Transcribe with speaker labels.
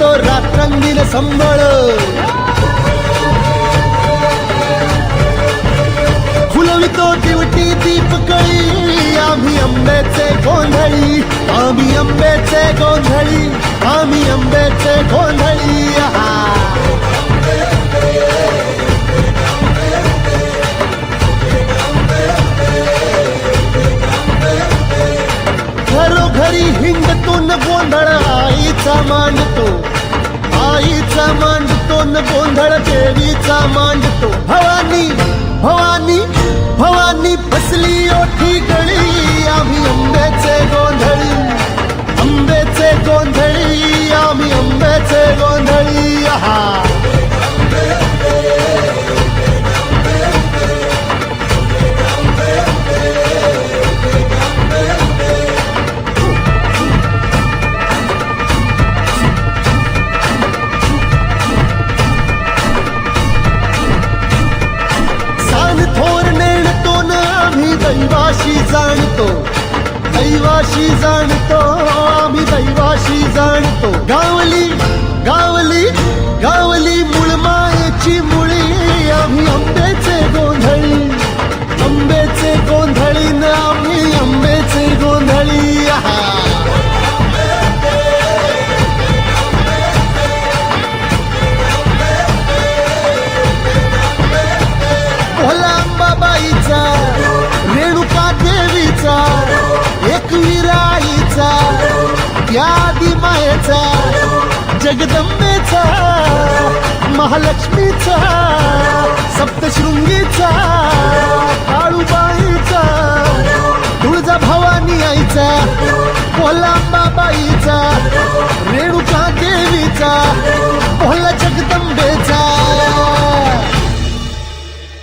Speaker 1: चांदीन संबळ. फुलवितो दिवटी दीपकळी आम्ही आंब्याचे गोंधळी आम्ही आंब्याचे गोंधळी आम्ही आंब्याचे गोंधळी. न गोंधळ आईचा मांडतो. आईचा मांडतो न गोंधळ देवीचा मांडतो. भवानी भवानी भवानी फसली ओठी. जाणतो. दैवाशी जाणतो. आम्ही दैवाशी जाणतो. गावली गावली. मायेचा जगदंबेचा महालक्ष्मीचा सप्तशृंगीचा काळूबाईचा तुळजा भवानी आईचा कोलांबाबा